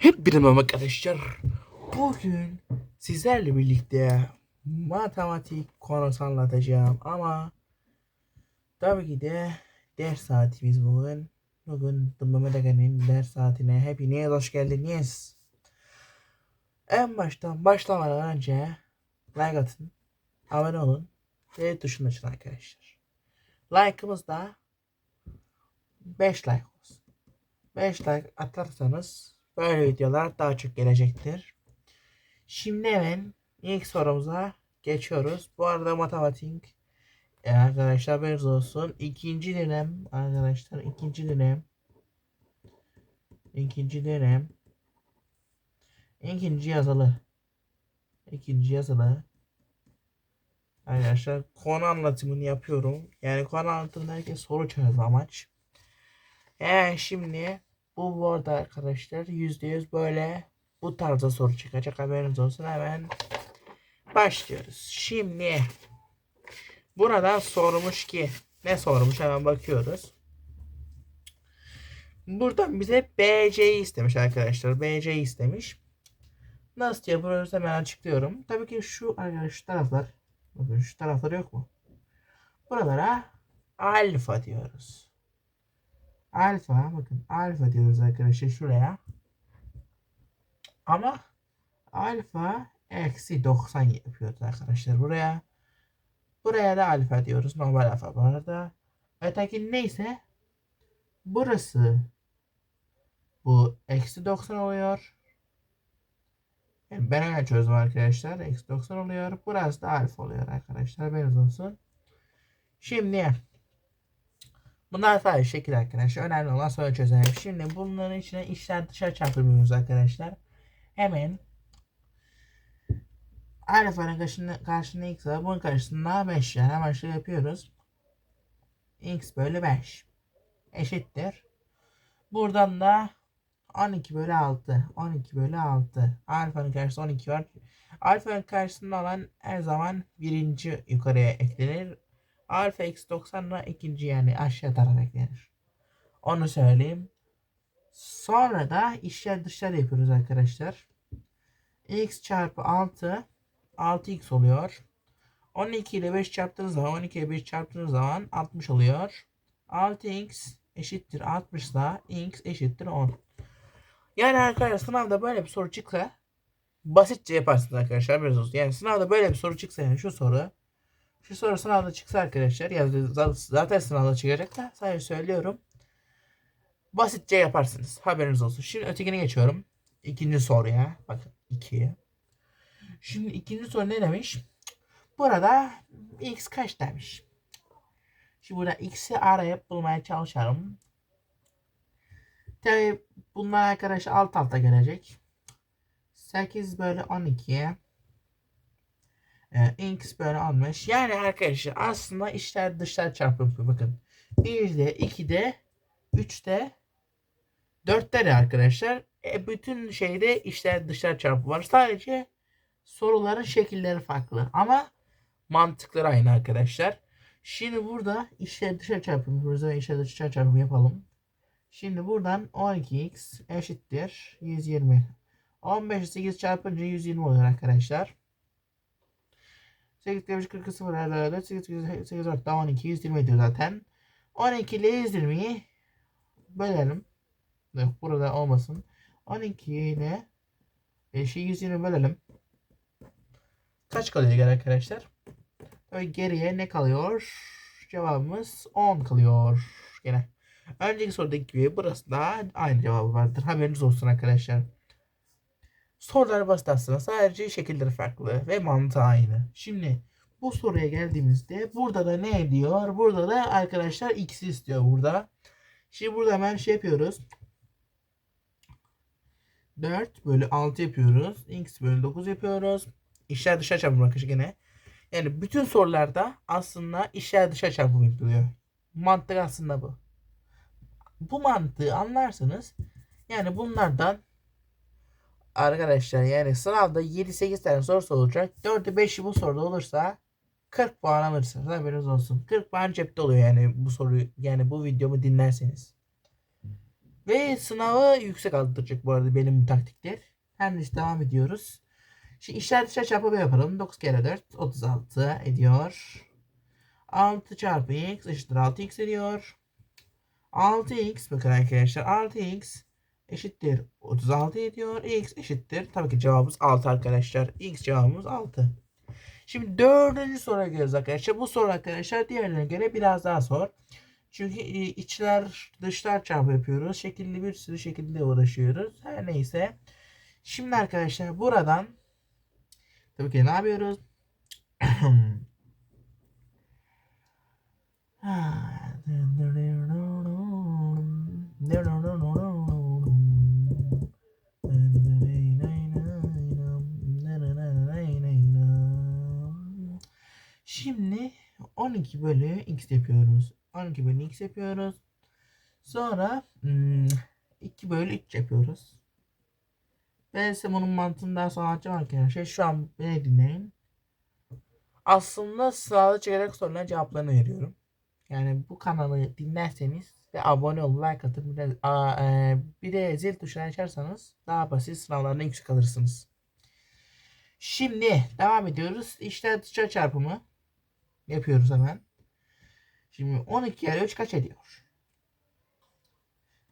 Hep benim arkadaşlar. Bugün sizlerle birlikte matematik konusu anlatacağım ama tabii ki de ders saatimiz bugün. Bugün Mehmet Aga'nın ders saatine hepiniz hoş geldiniz. En baştan başlamadan önce like atın, abone olun ve tuşunu açın arkadaşlar. Like'ımız da 5 like olsun. 5 like atarsanız böyle videolar daha çok gelecektir. Şimdi hemen ilk sorumuza geçiyoruz. Bu arada matematik e, arkadaşlar haberiniz olsun. İkinci dönem arkadaşlar ikinci dönem ikinci dönem ikinci yazılı ikinci yazılı Arkadaşlar konu anlatımını yapıyorum. Yani konu anlatımında herkes soru çözme amaç. Yani şimdi bu bu arada arkadaşlar %100 böyle bu tarzda soru çıkacak haberiniz olsun hemen başlıyoruz. Şimdi burada sormuş ki ne sormuş hemen bakıyoruz. Buradan bize BC'yi istemiş arkadaşlar. BC'yi istemiş. Nasıl yapıyoruz hemen açıklıyorum. Tabii ki şu arkadaşlar şu taraflar bakın şu taraflar yok mu? Buralara alfa diyoruz. Alfa bakın alfa diyoruz arkadaşlar şuraya. Ama alfa eksi 90 yapıyoruz arkadaşlar buraya. Buraya da alfa diyoruz. Normal alfa bu arada. Öteki neyse burası bu eksi 90 oluyor. Yani ben öyle çözdüm arkadaşlar. Eksi 90 oluyor. Burası da alfa oluyor arkadaşlar. Haberiniz olsun. Şimdi Bunlar sadece şekil arkadaşlar. Önemli olan soru çözelim. Şimdi bunların içine içler dışarı çarpıyoruz arkadaşlar. Hemen alfanın karşısında, karşısında x var. Bunun karşısında 5 yani. Hemen şöyle yapıyoruz. x bölü 5 eşittir. Buradan da 12 bölü 6. 12 bölü 6. Alfanın karşısında 12 var. Alfanın karşısında olan her zaman birinci yukarıya eklenir. Alfa x 90'la ikinci yani aşağı tarafa eklenir. Onu söyleyeyim. Sonra da işler dışarı yapıyoruz arkadaşlar. x çarpı 6 6x oluyor. 12 ile 5 çarptığınız zaman 12 ile 5 çarptığınız zaman 60 oluyor. 6x eşittir 60 da x eşittir 10. Yani arkadaşlar sınavda böyle bir soru çıksa basitçe yaparsınız arkadaşlar. Haberiniz olsun. Yani sınavda böyle bir soru çıksa yani şu soru şu soru sınavda çıksa arkadaşlar ya zaten sınavda çıkacak da sadece söylüyorum. Basitçe yaparsınız. Haberiniz olsun. Şimdi ötekine geçiyorum. İkinci soruya. Bakın ikiye. Şimdi ikinci soru ne demiş? Burada x kaç demiş. Şimdi burada x'i arayıp bulmaya çalışalım. Tabi bunlar arkadaşlar alt alta gelecek. 8 bölü 12'ye e, x böyle almış. Yani arkadaşlar aslında işler dışlar çarpımı bakın. 1'de 2'de 3'te 4'te de arkadaşlar e, bütün şeyde işler dışlar çarpımı var. Sadece soruların şekilleri farklı ama mantıkları aynı arkadaşlar. Şimdi burada işler dışarı çarpımı yapıyoruz. İşler dışarı çarpımı yapalım. Şimdi buradan 12x eşittir 120. 15 8 çarpınca 120 oluyor arkadaşlar. 8 demiş 40 0 herhalde 8 8 8 4 daha 12 120 ediyor zaten. 12 ile 120'yi bölelim. Yok burada olmasın. 12 ile e, şey 120 bölelim. Kaç kalıyor arkadaşlar? Böyle geriye ne kalıyor? Cevabımız 10 kalıyor gene. Önceki sorudaki gibi burası da aynı cevabı vardır. Haberiniz olsun arkadaşlar. Sorular basit aslında. Sadece şekilleri farklı ve mantığı aynı. Şimdi bu soruya geldiğimizde burada da ne diyor? Burada da arkadaşlar x istiyor burada. Şimdi burada hemen şey yapıyoruz. 4 bölü 6 yapıyoruz. x bölü 9 yapıyoruz. İşler dışa çarpımı arkadaşlar gene. Yani bütün sorularda aslında işler dışa çarpımı yapılıyor. Mantık aslında bu. Bu mantığı anlarsanız yani bunlardan arkadaşlar yani sınavda 7-8 tane soru olacak. 4'ü 5'i bu soruda olursa 40 puan alırsınız. Haberiniz olsun. 40 puan cepte oluyor yani bu soruyu yani bu videomu dinlerseniz. Ve sınavı yüksek aldıracak bu arada benim taktikler. Her neyse devam ediyoruz. Şimdi işler dışarı çarpımı yapalım. 9 kere 4 36 ediyor. 6 çarpı x eşittir 6x ediyor. 6x bakın arkadaşlar 6x eşittir 36 ediyor. x eşittir. Tabii ki cevabımız 6 arkadaşlar. x cevabımız 6. Şimdi dördüncü soruya geliyoruz arkadaşlar. Bu soru arkadaşlar diğerlerine göre biraz daha zor. Çünkü e, içler dışlar çarpı yapıyoruz. Şekilli bir sürü şekilde uğraşıyoruz. Her neyse. Şimdi arkadaşlar buradan tabii ki ne yapıyoruz? Şimdi 12 bölü x yapıyoruz. 12 bölü x yapıyoruz. Sonra 2 bölü 3 yapıyoruz. Size bunun mantığını daha sonra anlatacağım arkadaşlar. Şu an beni dinleyin. Aslında sırada çekerek soruların cevaplarını veriyorum. Yani bu kanalı dinlerseniz ve abone olup like atıp bir de, a, e, bir de zil tuşuna açarsanız daha basit sınavlarına yüksek alırsınız. Şimdi devam ediyoruz. İşler dışarı çarpımı yapıyoruz hemen. Şimdi 12 kere 3 kaç ediyor?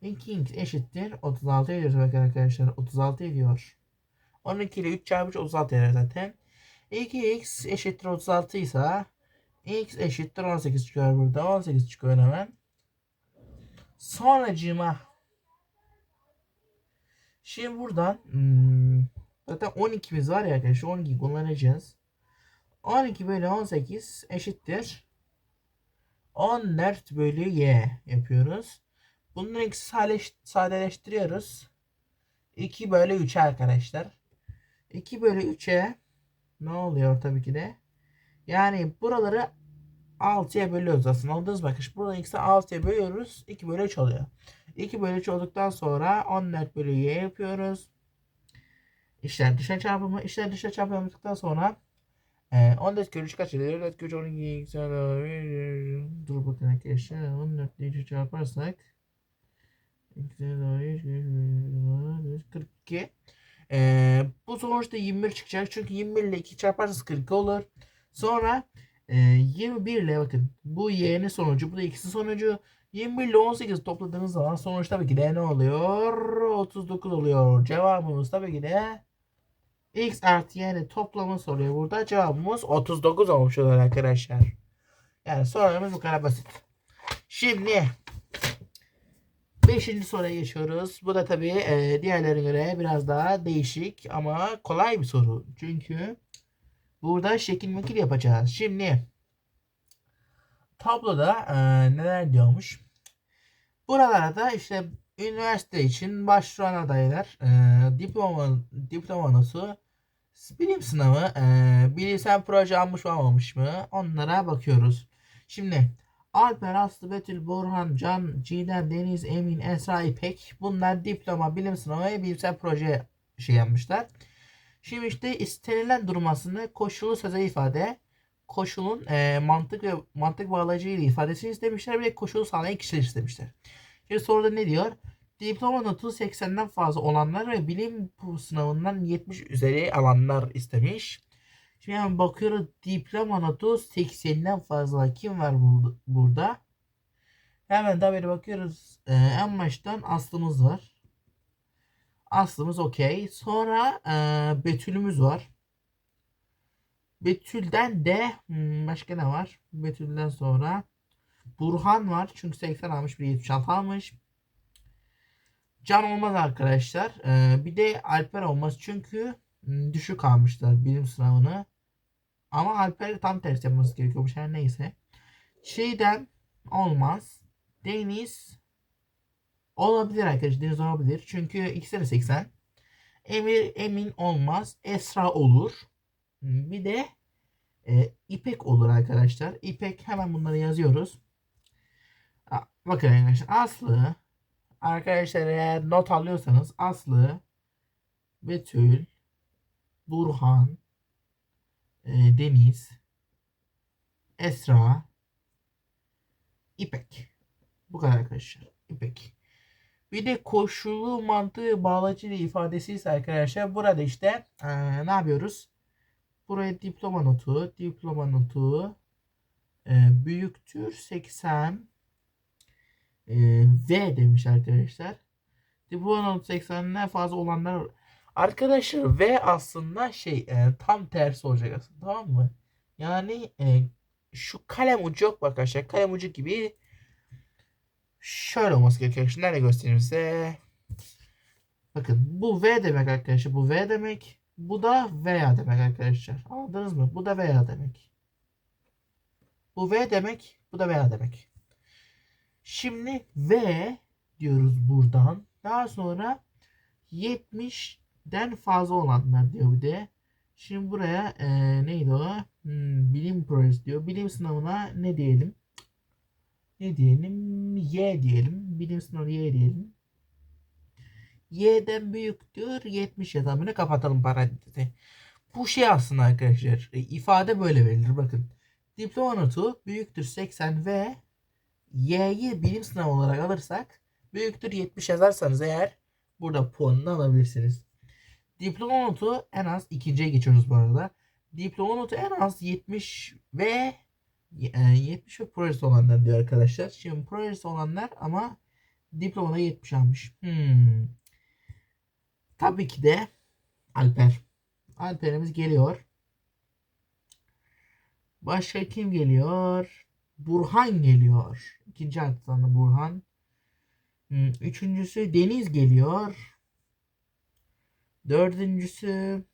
2x eşittir 36 ediyor bakın arkadaşlar. 36 ediyor. 12 ile 3 çarpı 3 36 eder zaten. 2x eşittir 36 ise x eşittir 18 çıkıyor burada. 18 çıkıyor hemen. Sonracığıma Şimdi buradan hmm, zaten 12'miz var ya arkadaşlar 12 kullanacağız. 12 bölü 18 eşittir 14 bölü y yapıyoruz. Bunları ikisi sadeleştiriyoruz. 2 bölü 3 arkadaşlar. 2 bölü 3'e ne oluyor tabii ki de? Yani buraları 6'ya bölüyoruz aslında. Aldığınız bakış. Burada x'i 6'ya bölüyoruz. 2 bölü 3 oluyor. 2 bölü 3 olduktan sonra 14 bölü y yapıyoruz. İşler dışa çarpımı. İşler dışa çarpımı yaptıktan sonra 14 bölü 3 kaç ediyor? 14 bölü 12 x Dur bakın arkadaşlar. 14 ile 3'ü çarparsak 42 ee, bu sonuçta 21 çıkacak. Çünkü 21 ile 2 çarparsanız 42 olur. Sonra e, 21 ile bakın bu y'nin sonucu. Bu da ikisi sonucu. 21 ile 18 topladığınız zaman sonuç tabii ki de ne oluyor? 39 oluyor. Cevabımız tabii ki de x artı y'nin toplamı soruyor burada. Cevabımız 39 olmuş olur arkadaşlar. Yani sorularımız bu kadar basit. Şimdi Beşinci soruya geçiyoruz. Bu da tabii e, diğerlerine göre biraz daha değişik ama kolay bir soru. Çünkü burada şekil mekil yapacağız. Şimdi tabloda e, neler diyormuş? Buralarda işte üniversite için başvuran adaylar e, diploma, diploma notu, bilim sınavı, e, bilimsel proje almış mı almamış mı onlara bakıyoruz. Şimdi Alper, Aslı, Betül, Burhan, Can, Cidem, Deniz, Emin, Esra, İpek bunlar diploma, bilim sınavı ve bilimsel proje şey yapmışlar. Şimdi işte istenilen durmasını koşulu sözel ifade, koşulun e, mantık ve mantık bağlayıcı ifadesini istemişler. De koşulu sağlayan kişiler istemişler. Şimdi soruda ne diyor? Diploma notu 80'den fazla olanlar ve bilim sınavından 70 üzeri alanlar istemiş. Şimdi hemen bakıyoruz diploma notu 80'den fazla kim var burada? Hemen böyle bakıyoruz. Ee, en baştan Aslı'mız var. Aslımız okey. Sonra e, Betül'ümüz var. Betül'den de hmm, başka ne var? Betül'den sonra Burhan var. Çünkü 80 almış bir 76 almış. Can olmaz arkadaşlar. Ee, bir de Alper olmaz. Çünkü hmm, düşük almışlar bilim sınavını. Ama Alper tam tersi yapması gerekiyormuş her neyse. Şeyden olmaz. Deniz olabilir arkadaşlar. Deniz olabilir. Çünkü ikisi de 80. Emir emin olmaz. Esra olur. Bir de e, İpek olur arkadaşlar. İpek hemen bunları yazıyoruz. Bakın arkadaşlar Aslı arkadaşlar eğer not alıyorsanız Aslı Betül Burhan e, Deniz, Esra, İpek. Bu kadar arkadaşlar. İpek. Bir de koşulu mantığı bağlacılı ifadesi ise arkadaşlar burada işte eee, ne yapıyoruz? Buraya diploma notu, diploma notu eee, büyüktür 80 eee, V demiş arkadaşlar. Diploma notu 80'den fazla olanlar Arkadaşlar V aslında şey eee, tam tersi olacak aslında tamam mı? Yani eee, şu kalem ucu yok bak arkadaşlar. Kalem ucu gibi şöyle olması gerekiyor. Şimdi nerede göstereyim size? Bakın bu V demek arkadaşlar. Bu V demek. Bu da veya demek arkadaşlar. Anladınız mı? Bu da veya demek. Bu V demek. Bu da veya demek. Şimdi V diyoruz buradan. Daha sonra 70'den fazla olanlar diyor bir de. Şimdi buraya eee, neydi o? Hmm, bilim projesi diyor. Bilim sınavına ne diyelim? Ne diyelim? Y diyelim. Bilim sınavı Y diyelim. Y'den büyüktür 70 yazamını kapatalım parantezi. Bu şey aslında arkadaşlar. e, ifade böyle verilir bakın. Diploma notu büyüktür 80 ve Y'yi bilim sınavı olarak alırsak büyüktür 70 yazarsanız eğer burada puanını alabilirsiniz. Diploma notu en az ikinciye geçiyoruz bu arada. Diploma notu en az 70 ve e, 70 ve projesi olanlar diyor arkadaşlar. Şimdi projesi olanlar ama diplomada 70 almış. Hmm. Tabii ki de Alper. Alper'imiz geliyor. Başka kim geliyor? Burhan geliyor. İkinci artıdan Burhan. Hmm, Üçüncüsü Deniz geliyor. Dördüncüsü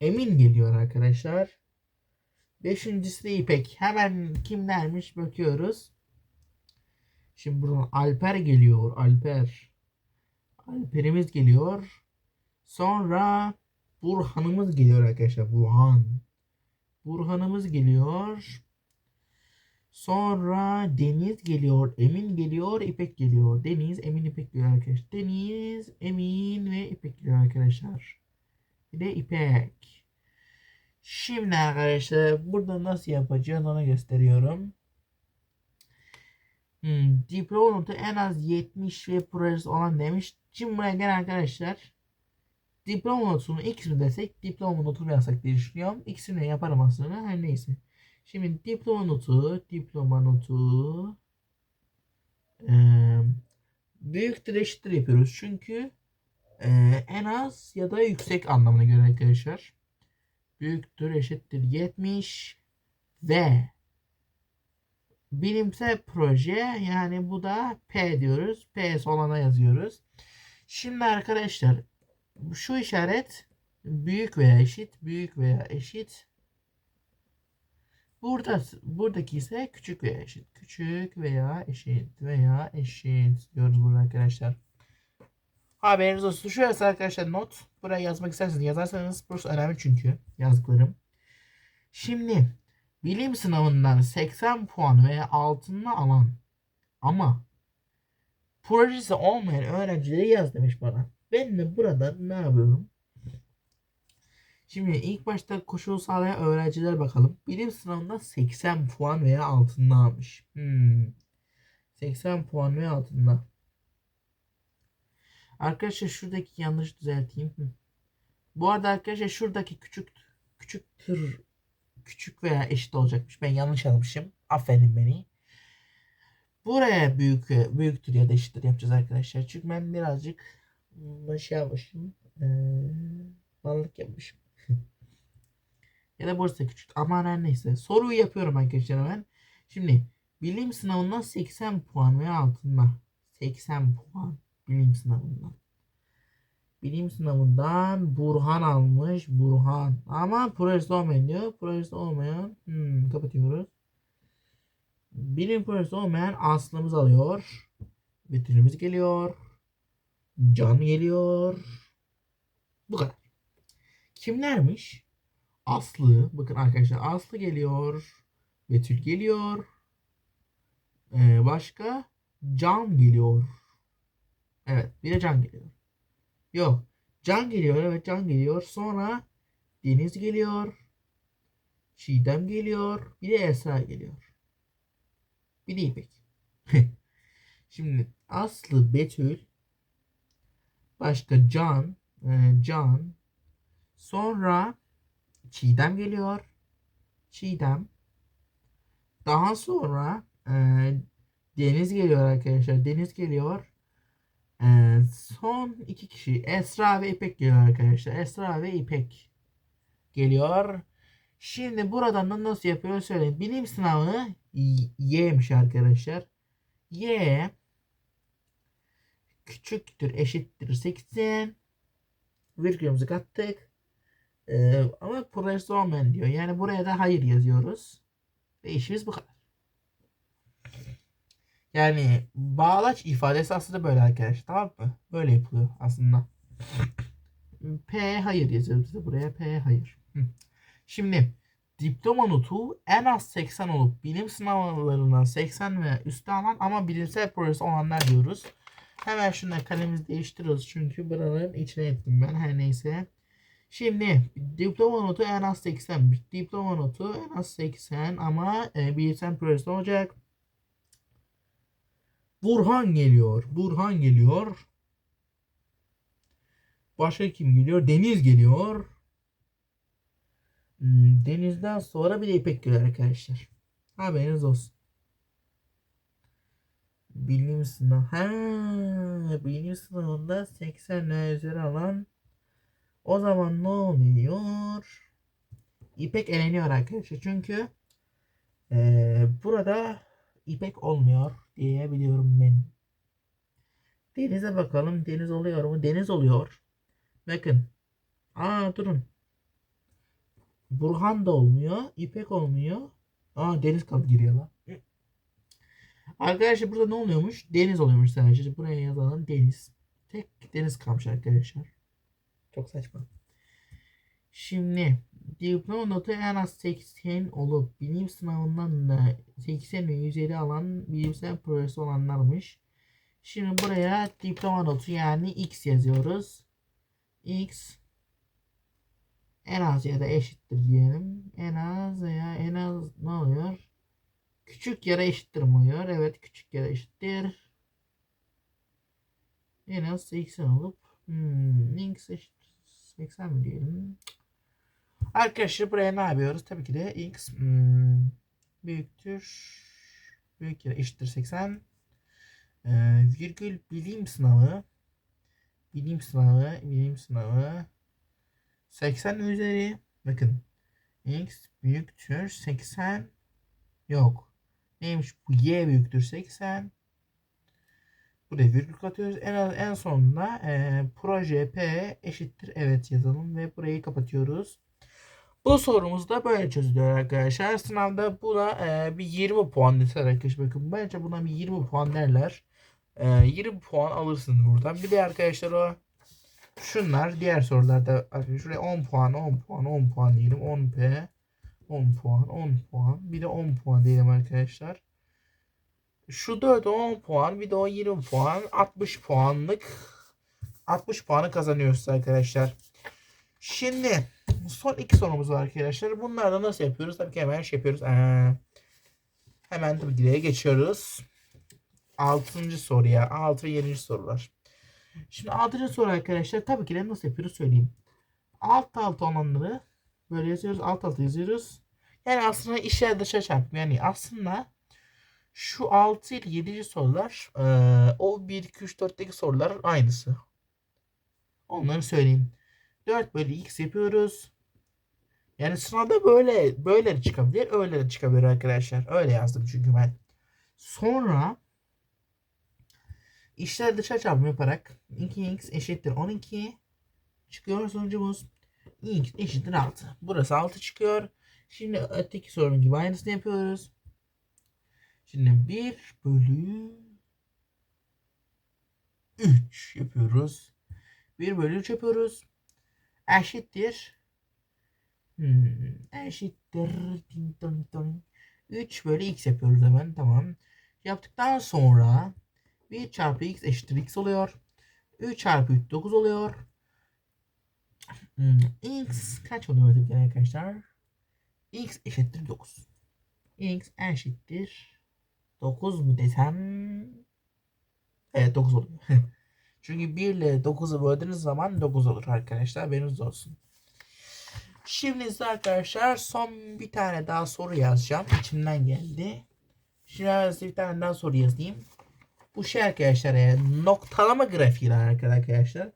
Emin geliyor arkadaşlar. Beşincisi de İpek. Hemen kimlermiş bakıyoruz. Şimdi buradan Alper geliyor. Alper. Alper'imiz geliyor. Sonra Burhan'ımız geliyor arkadaşlar. Burhan. Burhan'ımız geliyor. Sonra Deniz geliyor. Emin geliyor. İpek geliyor. Deniz, Emin, İpek geliyor arkadaşlar. Deniz, Emin ve İpek geliyor arkadaşlar. Bir de İpek. Şimdi arkadaşlar burada nasıl yapacağız onu gösteriyorum. Hmm, diploma notu en az 70 ve projesi olan demiş. Şimdi buraya gel arkadaşlar. Diploma notunu X mi desek diploma notunu yazsak diye düşünüyorum. De yaparım aslında. Her neyse. Şimdi diploma notu, diploma notu eee büyüktür eşittir yapıyoruz. Çünkü eee, en az ya da yüksek anlamına göre arkadaşlar. Büyüktür eşittir 70 ve bilimsel proje yani bu da P diyoruz. P olana yazıyoruz. Şimdi arkadaşlar şu işaret büyük veya eşit, büyük veya eşit. Burada buradaki ise küçük veya eşit. Küçük veya eşit veya eşit diyoruz burada arkadaşlar. Haberiniz olsun. Şurası arkadaşlar not. Buraya yazmak isterseniz yazarsanız burası önemli çünkü yazdıklarım. Şimdi bilim sınavından 80 puan veya altında alan ama projesi olmayan öğrencileri yaz demiş bana. Ben de burada ne yapıyorum? Şimdi ilk başta koşul sağlayan öğrenciler bakalım. Bilim sınavında 80 puan veya altında almış. Hmm. 80 puan veya altında. Arkadaşlar şuradaki yanlış düzelteyim. Hı. Bu arada arkadaşlar şuradaki küçük küçüktür küçük veya eşit olacakmış. Ben yanlış almışım. Aferin beni. Buraya büyük büyüktür ya da eşittir yapacağız arkadaşlar. Çünkü ben birazcık hmm, şey yapmışım. Ee, mallık yapmışım. Ya da burası küçük. Aman her neyse. Soruyu yapıyorum arkadaşlar hemen. Şimdi bilim sınavından 80 puan veya altında. 80 puan bilim sınavından. Bilim sınavından Burhan almış. Burhan. Ama projesi olmayan diyor. Projesi olmayan. Hmm, kapatıyoruz. Bilim projesi olmayan Aslı'mız alıyor. Betül'ümüz geliyor. Can geliyor. Bu kadar. Kimlermiş? Aslı. Bakın arkadaşlar Aslı geliyor. Betül geliyor. Ee, başka? Can geliyor. Evet bir de Can geliyor. Yok. Can geliyor. Evet Can geliyor. Sonra Deniz geliyor. Çiğdem geliyor. Bir de Esra geliyor. Bir de İpek. Şimdi Aslı Betül başka Can e, Can sonra Çiğdem geliyor. Çiğdem daha sonra e, Deniz geliyor arkadaşlar. Deniz geliyor. E, son iki kişi Esra ve İpek geliyor arkadaşlar. Esra ve İpek geliyor. Şimdi buradan da nasıl yapıyor söyleyeyim. Bilim sınavı Y- Y'miş arkadaşlar. Y küçüktür eşittir 80 virgülümüzü kattık. Ee, ama projesi olmayan diyor. Yani buraya da hayır yazıyoruz. Ve işimiz bu kadar. Yani bağlaç ifadesi aslında böyle arkadaşlar. Tamam mı? Böyle yapılıyor aslında. P hayır yazıyoruz buraya. P hayır. Şimdi diploma notu en az 80 olup bilim sınavlarından 80 ve üstü alan ama bilimsel projesi olanlar diyoruz. Hemen şunları kalemimizi değiştiriyoruz çünkü buraların içine ettim ben her neyse. Şimdi diploma notu en az 80. Diploma notu en az 80 ama e, bilimsel projesi olacak. Burhan geliyor. Burhan geliyor. Başka kim geliyor? Deniz geliyor. Hmm, Deniz'den sonra bir de İpek geliyor arkadaşlar. Haberiniz olsun. Bilim sınavı. Ha, bilim sınavında 80 üzeri alan o zaman ne oluyor? İpek eleniyor arkadaşlar. Çünkü eee, burada İpek olmuyor diyebiliyorum ben. Deniz'e bakalım. Deniz oluyor mu? Deniz oluyor. Bakın. Aa durun. Burhan da olmuyor. İpek olmuyor. Aa Deniz kaldı giriyor lan. Arkadaşlar burada ne oluyormuş? Deniz oluyormuş sadece. Buraya yazalım Deniz. Tek Deniz kalmış arkadaşlar. Çok saçma. Şimdi diploma notu en az 80 olup bilim sınavından da 80 ve 150 alan bilimsel projesi olanlarmış. Şimdi buraya diploma notu yani X yazıyoruz. X en az ya da eşittir diyelim. En az ya en az ne oluyor? Küçük ya eşittir mi oluyor? Evet küçük ya eşittir. En az 80 olup hmm, X eşittir 80 mi diyelim? Arkadaşlar buraya ne yapıyoruz? Tabii ki de X hmm, büyüktür büyük ya eşittir 80 ee, virgül bilim sınavı bilim sınavı bilim sınavı 80 üzeri bakın x büyüktür 80 yok neymiş bu y büyüktür 80 buraya virgül katıyoruz en en sonunda e, proje p eşittir evet yazalım ve burayı kapatıyoruz bu sorumuz da böyle çözülüyor arkadaşlar. Sınavda buna e, bir 20 puan deser arkadaşlar. Bakın bence buna bir 20 puan derler. E, 20 puan alırsınız buradan. Bir de arkadaşlar o şunlar diğer sorularda şuraya 10 puan 10 puan 10 puan diyelim 10 p 10 puan 10 puan bir de 10 puan diyelim arkadaşlar. Şu 4 10 puan bir de o 20 puan 60 puanlık 60 puanı kazanıyoruz arkadaşlar. Şimdi son iki sorumuz var arkadaşlar. Bunları da nasıl yapıyoruz? Tabii ki hemen şey yapıyoruz. Ee, hemen tabii ki geçiyoruz. Altıncı soruya. Altı ve yedinci sorular. Şimdi altıncı soru arkadaşlar. Tabii ki de nasıl yapıyoruz söyleyeyim. Alt alta olanları böyle yazıyoruz. Alt alta yazıyoruz. Yani aslında işler dışa çarpmıyor. Yani aslında şu 6 ile 7. sorular ee, o 1, 2, 3, 4'teki sorular aynısı. Onları söyleyeyim. 4 bölü x yapıyoruz. Yani sınavda böyle böyle de çıkabilir, öyle de çıkabilir arkadaşlar. Öyle yazdım çünkü ben. Sonra işler dışa çarpımı yaparak 2x eşittir 12 çıkıyor sonucumuz. x eşittir 6. Burası 6 çıkıyor. Şimdi öteki sorunun gibi aynısını yapıyoruz. Şimdi 1 bölü 3 yapıyoruz. 1 bölü 3 yapıyoruz. Eşittir. Hmm, eşittir. Din, din, din. 3 bölü x yapıyoruz hemen. Tamam. Yaptıktan sonra 1 çarpı x eşittir x oluyor. 3 çarpı 3 9 oluyor. Hmm, x kaç oluyor arkadaşlar? x eşittir 9. x eşittir 9 mu desem? Evet 9 oluyor. Çünkü 1 ile 9'u böldüğünüz zaman 9 olur arkadaşlar. Haberiniz olsun. Şimdi ise arkadaşlar son bir tane daha soru yazacağım. İçimden geldi. Şimdi size bir tane daha soru yazayım. Bu şey arkadaşlar e, noktalama grafiği arkadaşlar.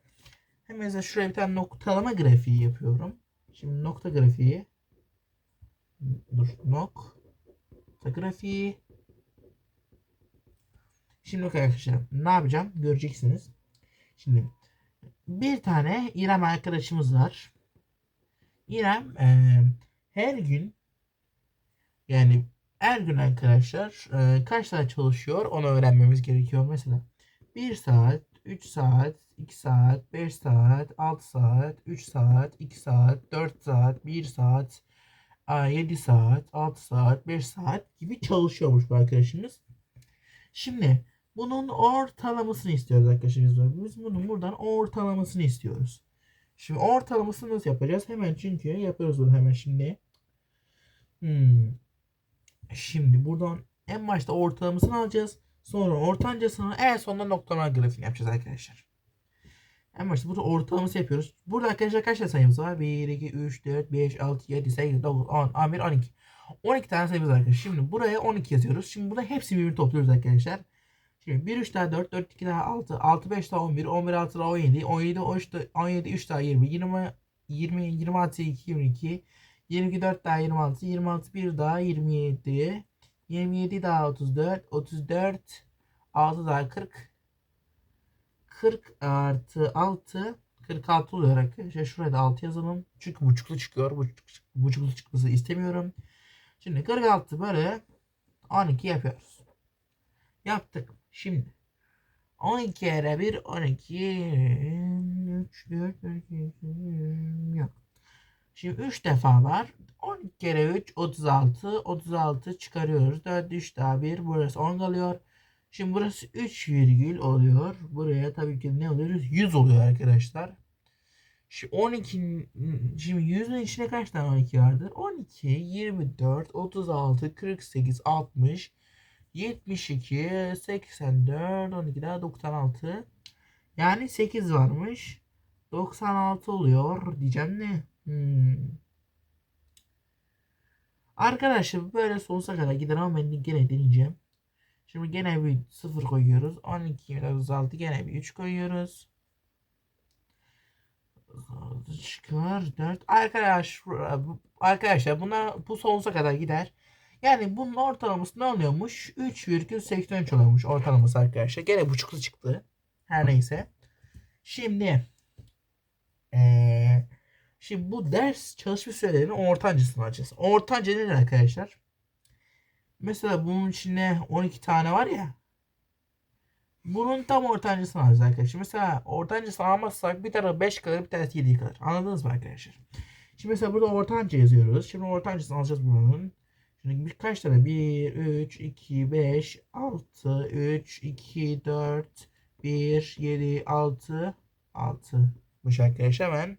Hemen size şuraya bir tane noktalama grafiği yapıyorum. Şimdi nokta grafiği. Dur nokta grafiği. Şimdi arkadaşlar ne yapacağım göreceksiniz. Şimdi bir tane İrem arkadaşımız var. İrem e, her gün yani her gün arkadaşlar e, kaç saat çalışıyor onu öğrenmemiz gerekiyor. Mesela 1 saat, 3 saat, 2 saat, 5 saat, 6 saat, 3 saat, 2 saat, 4 saat, 1 saat, 7 saat, 6 saat, 5 saat gibi çalışıyormuş bu arkadaşımız. Şimdi bunun ortalamasını istiyoruz arkadaşlar. Biz bunun buradan ortalamasını istiyoruz. Şimdi ortalamasını nasıl yapacağız? Hemen çünkü yapıyoruz bunu hemen şimdi. Hmm. Şimdi buradan en başta ortalamasını alacağız. Sonra ortancasını en sonunda noktalama grafiğini yapacağız arkadaşlar. En başta burada ortalaması yapıyoruz. Burada arkadaşlar kaç tane sayımız var? 1, 2, 3, 4, 5, 6, 7, 8, 9, 10, 11, 12. 12 tane sayımız var arkadaşlar. Şimdi buraya 12 yazıyoruz. Şimdi burada hepsini birbirini topluyoruz arkadaşlar. Şimdi 1 3 daha 4, 4 2 daha 6, 6 5 daha 11, 11 6 daha 17, 17 13 daha 17 3 daha 20, 20 20 26 2 22, 22 4 daha 26, 26 1 daha 27, 27 daha 34, 34 6 daha 40, 40 artı 6 46 oluyor arkadaşlar. Şuraya da 6 yazalım. Çünkü buçuklu çıkıyor. Buçuk, buçuklu çıkması istemiyorum. Şimdi 46 böyle 12 yapıyoruz. Yaptık. Şimdi 12 kere 1 12 3 4 12 yok. Şimdi 3 defa var. 12 kere 3 36 36 çıkarıyoruz. 4 3 daha 1 burası 10 kalıyor. Şimdi burası 3 virgül oluyor. Buraya tabii ki ne oluyor? 100 oluyor arkadaşlar. Şimdi 12 şimdi 100'ün içine kaç tane 12 vardır? 12, 24, 36, 48, 60, 72, 84, 12 daha 96. Yani 8 varmış. 96 oluyor diyeceğim ne? Hmm. Arkadaşlar böyle sonsuza kadar gider ama ben gene deneyeceğim. Şimdi gene bir 0 koyuyoruz. 12, 36 gene bir 3 koyuyoruz. Çıkar 4. Arkadaş, arkadaşlar buna bu sonsuza kadar gider. Yani bunun ortalaması ne oluyormuş? 3,83 oluyormuş ortalaması arkadaşlar. Gene buçuklu çıktı. Her neyse. Şimdi ee, şimdi bu ders çalışma sürelerinin ortancasını alacağız. Ortanca nedir arkadaşlar? Mesela bunun içinde 12 tane var ya. Bunun tam ortancasını alacağız arkadaşlar. Mesela ortancasını almazsak bir tarafı 5 kalır bir tanesi 7 kalır. Anladınız mı arkadaşlar? Şimdi mesela burada ortanca yazıyoruz. Şimdi ortancasını alacağız bunun. Şimdi birkaç tane 1, 3, 2, 5, 6, 3, 2, 4, 1, 7, 6, 6. Bu arkadaşlar hemen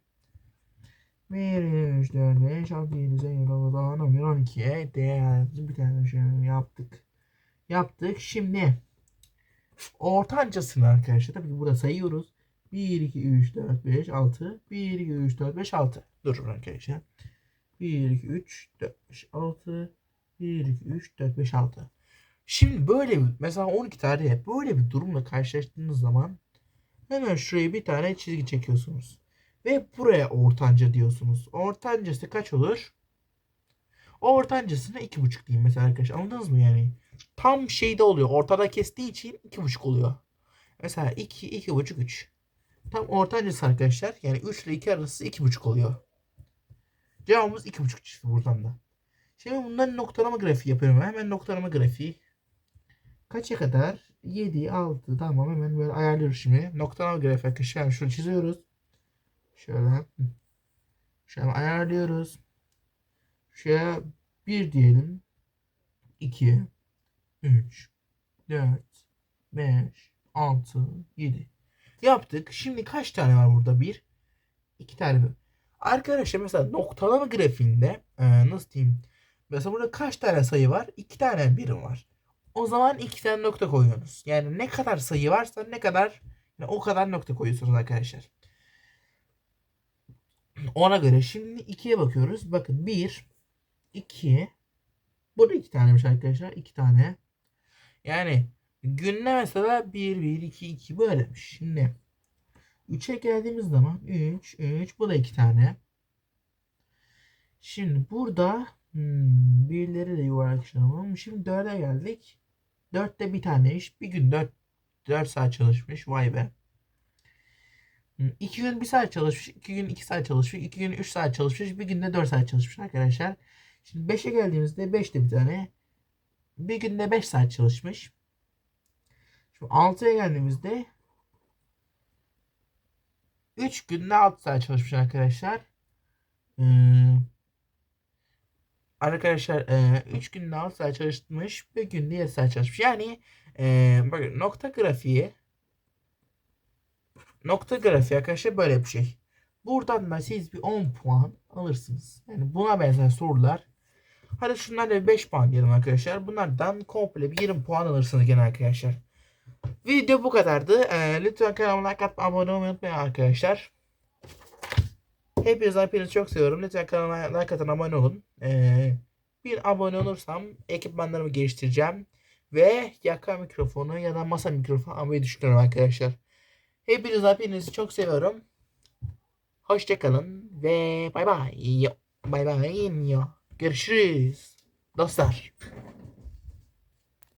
1, 3, 4, 5, 6, 7, 8, 9, 10, 11, 12'ye değer bir tane şey yaptık. Yaptık. Şimdi ortancasını arkadaşlar tabii ki burada sayıyoruz. 1, 2, 3, 4, 5, 6. 1, 2, 3, 4, 5, 6. Durun arkadaşlar. 1, 2, 3, 4, 5, 6. 1, 2, 3, 4, 5, 6. Şimdi böyle bir mesela 12 tane böyle bir durumla karşılaştığınız zaman hemen şuraya bir tane çizgi çekiyorsunuz. Ve buraya ortanca diyorsunuz. Ortancası kaç olur? O ortancasına 2,5 diyeyim mesela arkadaşlar. Anladınız mı yani? Tam şeyde oluyor. Ortada kestiği için 2,5 oluyor. Mesela 2, 2,5, 3. Tam ortancası arkadaşlar. Yani 3 ile 2 arası 2,5 oluyor. Cevabımız 2,5 çıktı buradan da. Şimdi bundan noktalama grafiği yapıyorum. Hemen noktalama grafiği. Kaça kadar? 7, 6. Tamam hemen böyle ayarlıyoruz şimdi. Noktalama grafiği arkadaşlar. Şunu çiziyoruz. Şöyle. Şöyle ayarlıyoruz. Şuraya 1 diyelim. 2, 3, 4, 5, 6, 7. Yaptık. Şimdi kaç tane var burada? 1, 2 tane? Arkadaşlar mesela noktalama grafiğinde e, nasıl diyeyim? Mesela burada kaç tane sayı var? 2 tane birim var. O zaman iki tane nokta koyuyorsunuz. Yani ne kadar sayı varsa ne kadar yani o kadar nokta koyuyorsunuz arkadaşlar. Ona göre şimdi 2'ye bakıyoruz. Bakın 1 2 Burada iki tanemiş arkadaşlar. 2 tane. Yani günde mesela 1 1 2 2 böylemiş. Şimdi 3'e geldiğimiz zaman 3 3 bu da 2 tane. Şimdi burada hmm, birleri de yuvarlak işlemem. Şimdi 4'e geldik. 4'te bir tane iş. Bir gün 4 4 saat çalışmış. Vay be. 2 gün 1 saat çalışmış. 2 gün 2 saat çalışmış. 2 gün 3 saat çalışmış. Bir günde 4 saat çalışmış arkadaşlar. Şimdi 5'e geldiğimizde 5'te bir tane. Bir günde 5 saat çalışmış. Şimdi 6'ya geldiğimizde 3 günde 6 saat çalışmış arkadaşlar. Ee, arkadaşlar 3 günde 6 saat çalışmış. Bir günde 7 saat çalışmış. Yani e, bakın nokta grafiği nokta grafiği arkadaşlar böyle bir şey. Buradan da siz bir 10 puan alırsınız. Yani buna benzer sorular. Hadi şunlarla bir 5 puan diyelim arkadaşlar. Bunlardan komple bir 20 puan alırsınız gene arkadaşlar. Video bu kadardı. Ee, lütfen kanalıma like atmayı, abone olmayı unutmayın arkadaşlar. Hepiniz hepinizi çok seviyorum. Lütfen kanalıma like atın, abone olun. Ee, bir abone olursam ekipmanlarımı geliştireceğim. Ve yaka mikrofonu ya da masa mikrofonu almayı düşünüyorum arkadaşlar. Hepiniz hepinizi çok seviyorum. Hoşçakalın ve bay bay. Bay bay. Görüşürüz. Dostlar.